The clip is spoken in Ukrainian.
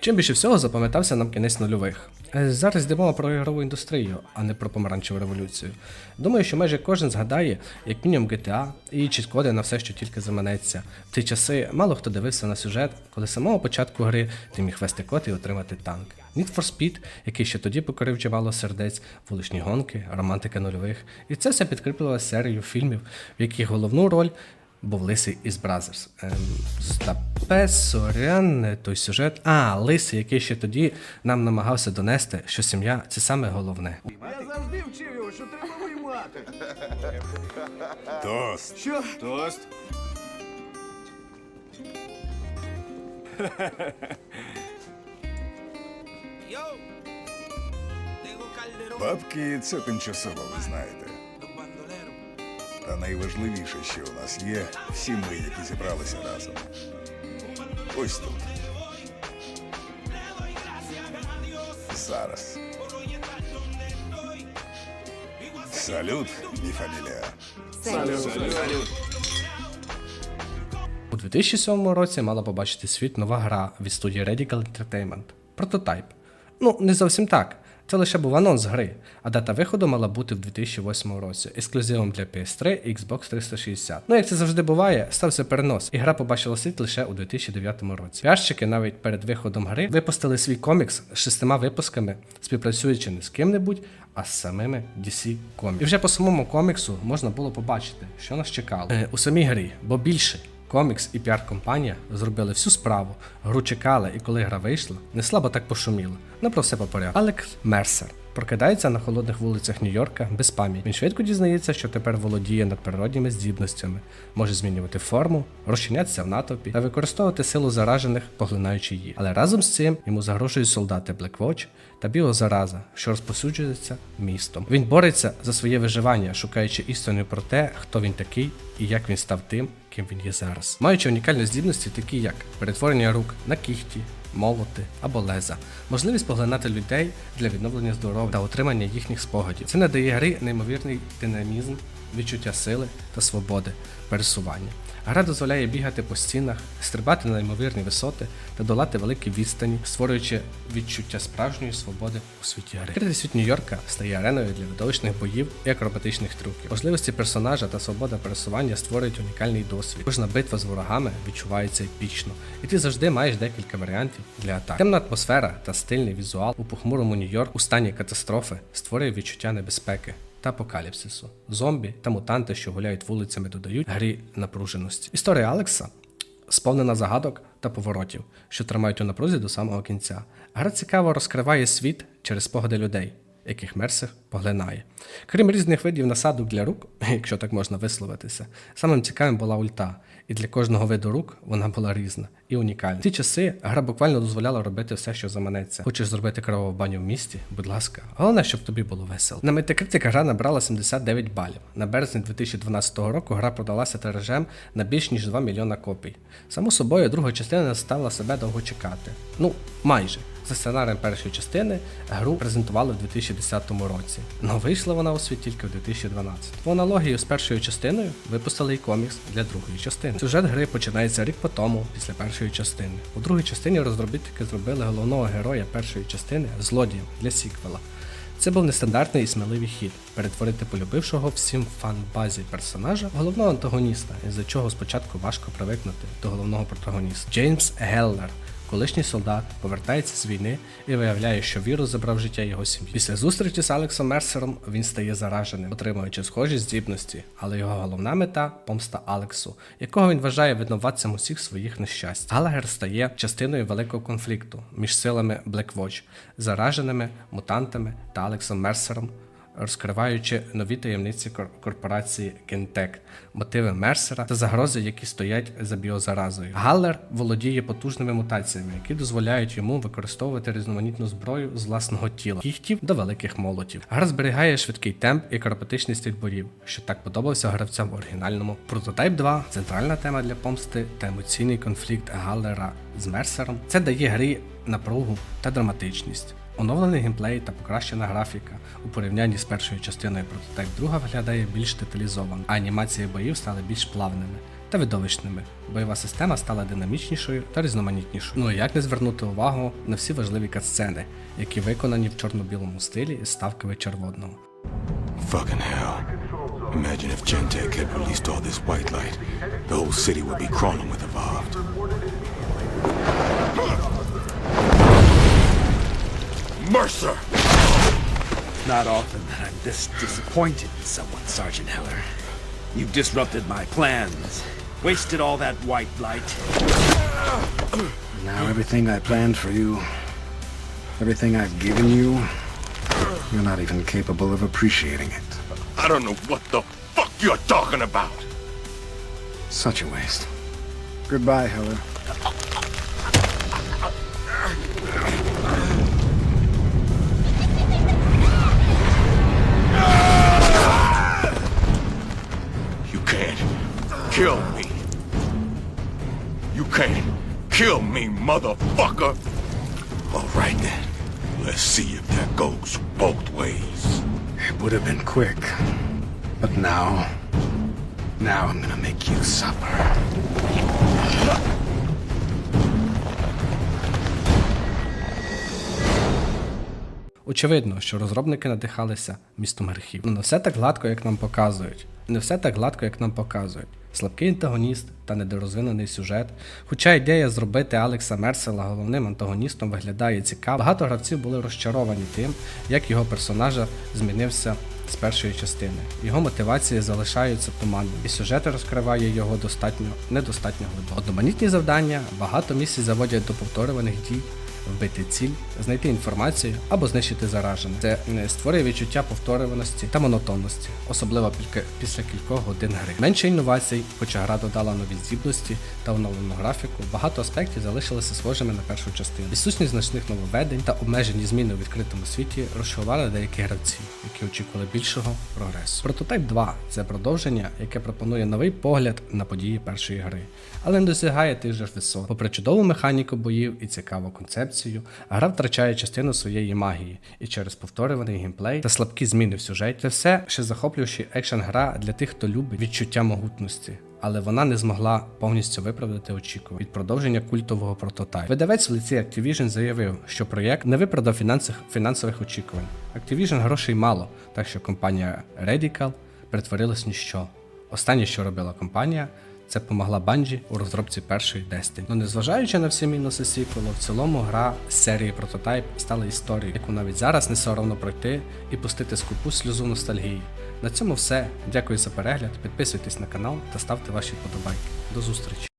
Чим більше всього запам'ятався нам кінець нульових. Е, Зараз йде мова про ігрову індустрію, а не про помаранчеву революцію. Думаю, що майже кожен згадає, як мінімум GTA і чіткоди на все, що тільки заманеться. В ті часи мало хто дивився на сюжет, коли з самого початку гри ти міг вести код і отримати танк. Need for Speed, який ще тоді покорив чимало сердець, вуличні гонки, романтика нульових. І це все підкріплювалося серією фільмів, в яких головну роль був лисий із Бразерс. Ем, стапе, сорян, не той сюжет. А, лисий, який ще тоді нам намагався донести, що сім'я це саме головне. Я завжди вчив його, що треба виймати. Тост. Що? Тост. Бабки це тимчасово, ви знаєте. Та найважливіше, що у нас є, всі ми, які зібралися разом. Ось тут. Зараз. Салют, мій фамілія. У 2007 році мала побачити світ нова гра від студії Radical Entertainment. Прототайп. Ну, не зовсім так. Це лише був анонс гри, а дата виходу мала бути в 2008 році, ексклюзивом для PS3 і Xbox 360. Ну, як це завжди буває, стався перенос, і гра побачила світ лише у 2009 році. Піарщики навіть перед виходом гри випустили свій комікс з шестима випусками, співпрацюючи не з ким-небудь, а з самими DC Comics. І вже по самому коміксу можна було побачити, що нас чекало е, у самій грі, бо більше. Комікс і піар-компанія зробили всю справу, гру чекали, і коли гра вийшла, не слабо так пошуміла. Ну про все по порядку. Алекс Мерсер прокидається на холодних вулицях Нью-Йорка без пам'яті. Він швидко дізнається, що тепер володіє надприродніми здібностями, може змінювати форму, розчинятися в натовпі та використовувати силу заражених, поглинаючи її. Але разом з цим йому загрожують солдати Блеквоч та біозараза, що розпосюджується містом. Він бореться за своє виживання, шукаючи істину про те, хто він такий і як він став тим, ким він є зараз. Маючи унікальні здібності, такі як перетворення рук на кіхті, молоти або леза, можливість поглинати людей для відновлення здоров'я та отримання їхніх спогадів. Це надає гри неймовірний динамізм, відчуття сили та свободи пересування. Гра дозволяє бігати по стінах, стрибати на неймовірні висоти та долати великі відстані, створюючи відчуття справжньої свободи у світі гри. Відкритий світ Нью-Йорка стає ареною для видовищних боїв і акробатичних трюків. Можливості персонажа та свобода пересування створюють унікальний досвід. Кожна битва з ворогами відчувається епічно, і ти завжди маєш декілька варіантів для атак. Темна атмосфера та стильний візуал у похмурому Нью-Йорк у стані катастрофи створює відчуття небезпеки та апокаліпсису. Зомбі та мутанти, що гуляють вулицями, додають грі напруженості. Історія Алекса сповнена загадок та поворотів, що тримають у напрузі до самого кінця. Гра цікаво розкриває світ через спогади людей, яких Мерсер поглинає. Крім різних видів насадок для рук, якщо так можна висловитися, самим цікавим була ульта, і для кожного виду рук вона була різна і унікальна. В ті часи гра буквально дозволяла робити все, що заманеться. Хочеш зробити кроваву баню в місті? Будь ласка, головне, щоб тобі було весело. На Metacritic гра набрала 79 балів. На березні 2012 року гра продалася тиражем на більш ніж 2 мільйона копій. Само собою, друга частина не стала себе довго чекати. Ну, майже. За сценарієм першої частини гру презентували в 2010 році, але вийшла вона у світ тільки в 2012. По аналогії з першою частиною випустили і комікс для другої частини. Сюжет гри починається рік по тому, після першої частини. У другій частині розробітники зробили головного героя першої частини злодієм для сіквела. Це був нестандартний і сміливий хід перетворити полюбившого всім фан-базі персонажа головного антагоніста, із-за чого спочатку важко привикнути до головного протагоніста. Джеймс Геллер, колишній солдат, повертається з війни і виявляє, що вірус забрав життя його сім'ї. Після зустрічі з Алексом Мерсером він стає зараженим, отримуючи схожі здібності, але його головна мета помста Алексу, якого він вважає винуватцем усіх своїх нещасть. Галагер стає частиною великого конфлікту між силами Blackwatch, зараженими мутантами та Алексом Мерсером розкриваючи нові таємниці кор- корпорації Кентек, мотиви Мерсера та загрози, які стоять за біозаразою. Галлер володіє потужними мутаціями, які дозволяють йому використовувати різноманітну зброю з власного тіла, кіхтів до великих молотів. Гра зберігає швидкий темп і акробатичний стиль борів, що так подобався гравцям в оригінальному. Прототайп 2 центральна тема для помсти та емоційний конфлікт Галлера з Мерсером. Це дає грі напругу та драматичність. Оновлений геймплей та покращена графіка у порівнянні з першою частиною Prototype 2 виглядає більш деталізовано, а анімації боїв стали більш плавними. та видовищними. Бойова система стала динамічнішою та різноманітнішою. Ну і як не звернути увагу на всі важливі катсцени, які виконані в чорно-білому стилі із ставками червоного. Fucking hell. Imagine if Gentech had released all this white light. The whole city would be crawling with evolved. Mercer! Not often that I'm this disappointed in someone, Sergeant Heller. You've disrupted my plans, wasted all that white light. Now everything I planned for you, everything I've given you, you're not even capable of appreciating it. I don't know what the fuck you're talking about! Such a waste. Goodbye, Heller. Kill me. You can't kill me, motherfucker! Alright then. Let's see if that goes both ways. It would have been quick. But now, now I'm gonna make you suffer. Очевидно, що розробники надихалися містом гріхів. Ну не все так гладко, як нам показують. Не все так гладко, як нам показують. Слабкий антагоніст та недорозвинений сюжет. Хоча ідея зробити Алекса Мерсела головним антагоністом виглядає цікаво, багато гравців були розчаровані тим, як його персонажа змінився з першої частини. Його мотивації залишаються туманними, і сюжет розкриває його достатньо недостатньо глибоко. Одноманітні завдання багато місць заводять до повторюваних дій вбити ціль, знайти інформацію або знищити заражене. Це створює відчуття повторюваності та монотонності, особливо після кількох годин гри. Менше інновацій, хоча гра додала нові здібності та оновлену графіку, багато аспектів залишилися схожими на першу частину. Відсутність значних нововведень та обмежені зміни у відкритому світі розчарували деяких гравців, які очікували більшого прогресу. Прототип 2 це продовження, яке пропонує новий погляд на події першої гри, але не досягає тих же висот. Попри чудову механіку боїв і цікаву концепцію, гра втрачає частину своєї магії, і через повторюваний геймплей та слабкі зміни в сюжеті це все ще захоплююча екшен гра для тих, хто любить відчуття могутності. Але вона не змогла повністю виправдати очікувань від продовження культового прототипу. Видавець в лиці Activision заявив, що проєкт не виправдав фінансових, фінансових очікувань. Activision грошей мало, так що компанія Radical перетворилась ніщо. Останнє, що робила компанія, це помогла Банджі у розробці першої Destiny. Ну незважаючи на всі мінуси сіквелу, в цілому гра серії прототайп стала історією, яку навіть зараз не соромно пройти і пустити скупу сльозу ностальгії. На цьому все. Дякую за перегляд. Підписуйтесь на канал та ставте ваші вподобайки. До зустрічі!